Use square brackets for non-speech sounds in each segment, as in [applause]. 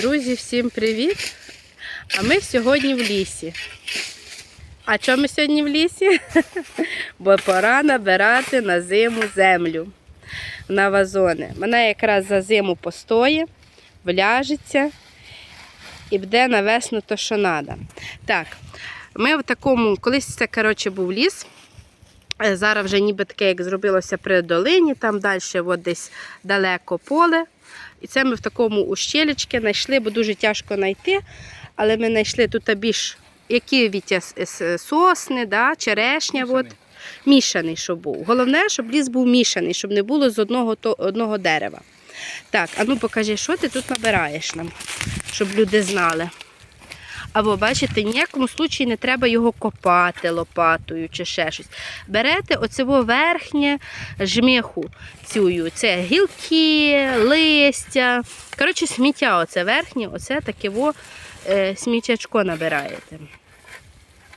Друзі, всім привіт! А ми сьогодні в лісі. А чому ми сьогодні в лісі? [laughs] Бо пора набирати на зиму землю на вазони. Вона якраз за зиму постоє, вляжеться і буде на весну то, що треба. Так, ми в такому, колись це коротше, був ліс. Е, Зараз вже ніби таке, як зробилося при долині, там далі от десь далеко поле. І це ми в такому ущелічці знайшли, бо дуже тяжко знайти. Але ми знайшли тут більш які Вітя, сосни, да, черешня. От. Мішаний, щоб був. Головне, щоб ліс був мішаний, щоб не було з одного, то, одного дерева. Так, а ну покажи, що ти тут набираєш нам, щоб люди знали. Або, бачите, ніякому случаї не треба його копати лопатою чи ще щось. Берете оцево верхнє жміху цю. Це гілки, листя. Коротше, сміття оце верхнє, оце таке во, е, сміттячко набираєте.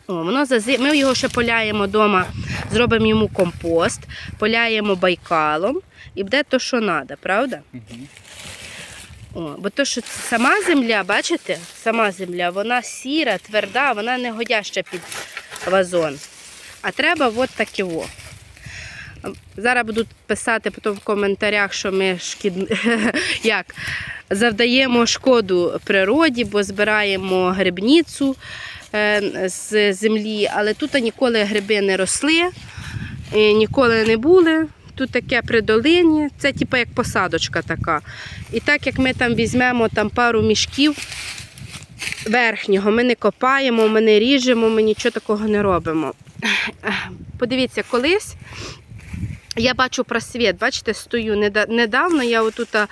О, воно зази... Ми його ще поляємо вдома, зробимо йому компост, поляємо байкалом і буде то, що треба, правда? Мгм. О, бо то, що сама земля, бачите, сама земля, вона сіра, тверда, вона не годяща під вазон. А треба от таке во. Зараз будуть писати потім в коментарях, що ми шкід... [laughs] як? завдаємо шкоду природі, бо збираємо грибницю е, з землі, але тут ніколи гриби не росли, ніколи не були. Тут таке при долині, це типу як посадочка така. І так як ми там візьмемо там пару мішків верхнього, ми не копаємо, ми не ріжемо, ми нічого такого не робимо. [clears throat] Подивіться, колись я бачу просвіт, бачите, стою. Неда- Недавно я отут, е,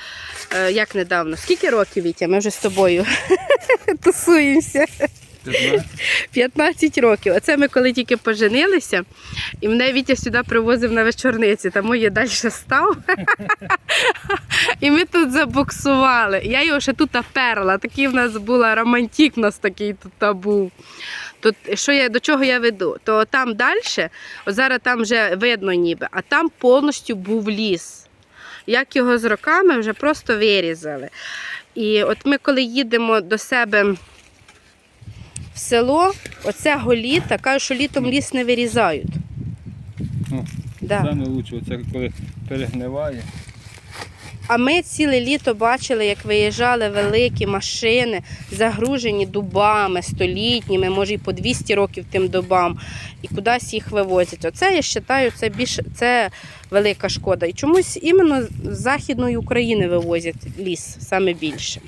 як недавно, скільки років, Вітя, ми вже з тобою [laughs] тусуємося. 15. 15 років. Оце ми коли тільки поженилися, і мене Вітя сюди привозив на вечорниці, тому я далі став. [laughs] І ми тут забуксували. Я його ще тут перла. Такий в нас була романтик, у нас такий тут був. Тут, що я, до чого я веду? То там далі, зараз там вже видно ніби, а там повністю був ліс. Як його з роками вже просто вирізали. І от ми, коли їдемо до себе в село, оце голіта, кажуть, що літом ліс не вирізають. Ну, Да. Саме лучше, це коли перегниває. А ми ціле літо бачили, як виїжджали великі машини, загружені дубами столітніми, може і по 200 років тим дубам, і кудись їх вивозять. Оце я вважаю, це більш це велика шкода. І чомусь іменно з Західної України вивозять ліс саме більше.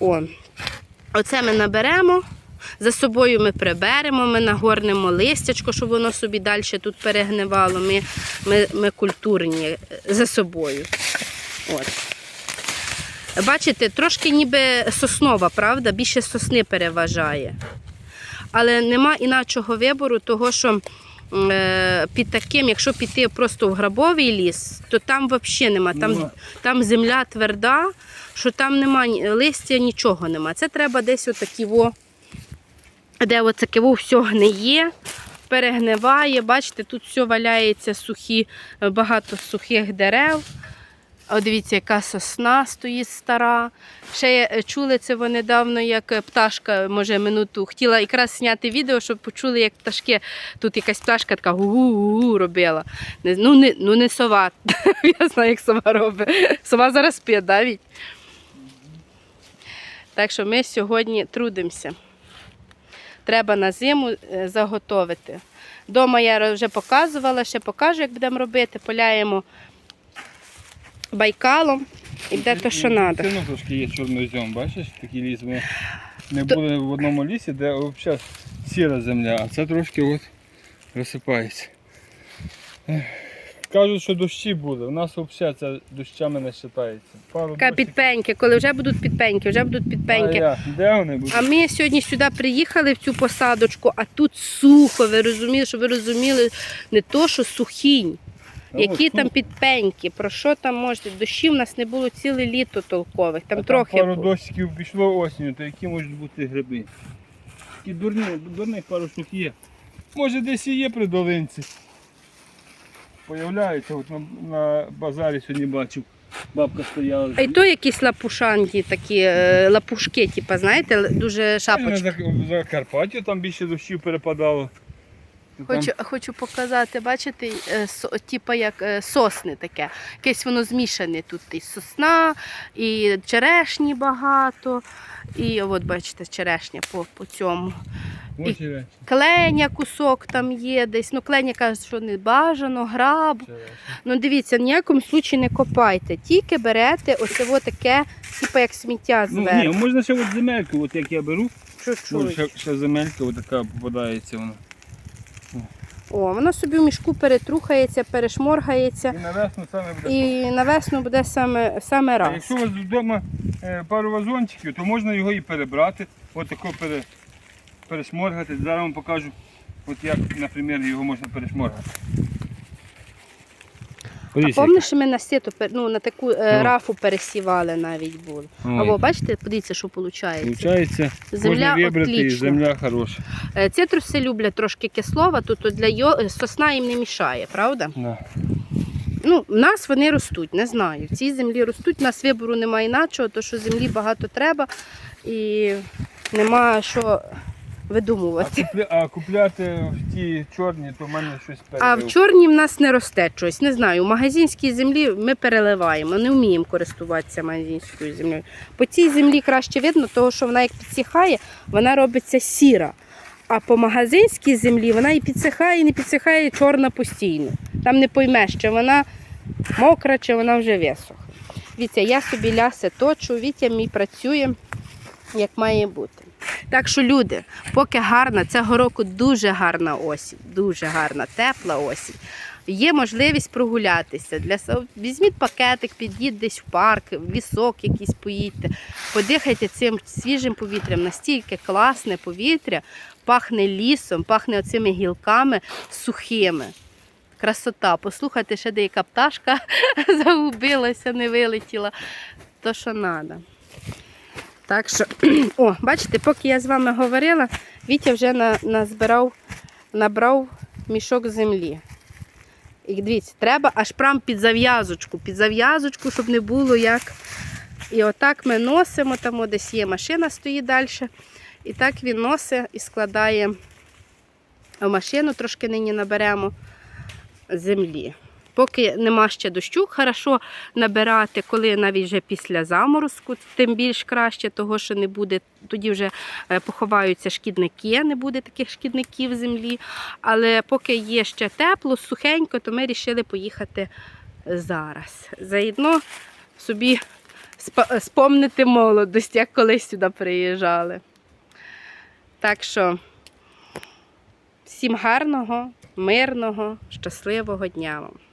О. Оце ми наберемо. За собою ми приберемо, ми нагорнемо листячко, щоб воно собі далі тут перегнивало. Ми, ми, ми культурні за собою. От. Бачите, трошки ніби соснова, правда? Більше сосни переважає. Але нема іначого вибору, того що під таким, якщо піти просто в грабовий ліс, то там взагалі нема. Там, Нема. там земля тверда, що там нема листя, нічого нема. Це треба десь отакі во, де оце киво все гниє, перегниває. Бачите, тут все валяється сухі, багато сухих дерев. О, дивіться, яка сосна стоїть стара. Ще е, чули це ви недавно, як е, пташка, може, минуту хотіла якраз зняти відео, щоб почули, як пташки. Тут якась пташка така гу-гу-гу робила. Ну не, ну, не сова. [laughs] Я знаю, як сова робить. Сова зараз спить, да? Так що ми сьогодні трудимося. Треба на зиму е, заготовити. Дома я вже показувала, ще покажу, як будемо робити. Поляємо байкалом і буде те, що треба. Все трошки є чорнозем, бачиш, такі ліс. Ми не То- були в одному лісі, де взагалі сіра земля, а це трошки от розсипається. Кажуть, що дощі були. У нас взагалі це дощами не вважається. Пару Така підпеньки, коли вже будуть підпеньки, вже будуть А підпеньки. я, де вони будуть? А ми сьогодні сюди приїхали в цю посадочку, а тут сухо, ви розуміли, щоб ви розуміли, не то, що сухінь. А Які там тут, підпеньки, про що там можете? Дощів у нас не було ціле літо толкових, там а трохи пару було. дощиків пішло осінню, то які можуть бути гриби? Такі дурні, дурних пару штук є. Може десь і є при долинці. Появляються, от на, на базарі сьогодні бачив. бабка стояла. А й то якісь лапушанки, такі е, лапушки, типу, знаєте, дуже шапочки. За, за Карпаттю там більше дощів перепадало. Хочу, хочу показати, бачите, со, типу як е, сосни таке. Якесь воно змішане тут і сосна, і черешні багато. І от бачите, черешня по, по цьому. І. Кленя кусок там є десь. Ну, кленя кажуть, що не бажано, граб. Ну дивіться, в ніякому случаї не копайте. Тільки берете оце таке, типу як сміття Ну, ні, можна ще от земельку, от як я беру, Чуть-чуть. ще, ще земелька от така попадається вона. О, воно собі в мішку перетрухається, перешморгається. І на весну саме буде. І на весну буде саме, саме А раз. якщо у вас вдома е, пару вазончиків, то можна його і перебрати, от тако пере, перешморгати. Зараз вам покажу, от як, наприклад, його можна перешморгати. А Подивіться, пам'ятаєш, ми на сіту, пер- ну, на таку е, Ну. рафу пересівали навіть було. Ой. Або бачите, подивіться, що виходить. Получається, Земля можна вибрати, і отлічна. земля хороша. Е, Цитруси люблять трошки кислова, тут от для йо... е, сосна їм не мішає, правда? Да. Ну, в нас вони ростуть, не знаю. В цій землі ростуть, у нас вибору немає іначого, то що землі багато треба і нема що А, видумувати. купля, а купляти в ті чорні, то в мене щось А в чорній в нас не росте щось. Не знаю. У магазинській землі ми переливаємо, не вміємо користуватися магазинською землею. По цій землі краще видно, тому що вона як підсихає, вона робиться сіра. А по магазинській землі вона і підсихає, і не підсихає і чорна постійно. Там не поймеш, чи вона мокра, чи вона вже висохла. Віця, я собі ляси точу, Вітя мій працює, як має бути. Так що, люди, поки гарна, цього року дуже гарна осінь, дуже гарна, тепла осінь. Є можливість прогулятися. Для... Візьміть пакетик, підіть десь в парк, в лісок якийсь поїдьте, подихайте цим свіжим повітрям. Настільки класне повітря, пахне лісом, пахне оцими гілками сухими. Красота. Послухайте, ще деяка пташка [laughs] загубилася, не вилетіла. То, що треба. Так що, [clears throat] о, бачите, поки я з вами говорила, Вітя вже на, назбирав, набрав мішок землі. І дивіться, треба аж прям під зав'язочку, під зав'язочку, щоб не було як. І отак ми носимо, там десь є машина стоїть далі. І так він носить і складає в машину, трошки нині наберемо землі. Поки нема ще дощу, хорошо набирати, коли навіть вже після заморозку, тим більш краще, того що не буде, тоді вже е, поховаються шкідники, не буде таких шкідників в землі. Але поки є ще тепло, сухенько, то ми вирішили поїхати зараз. Заодно собі спомнити молодость, як колись сюди приїжджали. Так що всім гарного, мирного, щасливого дня вам!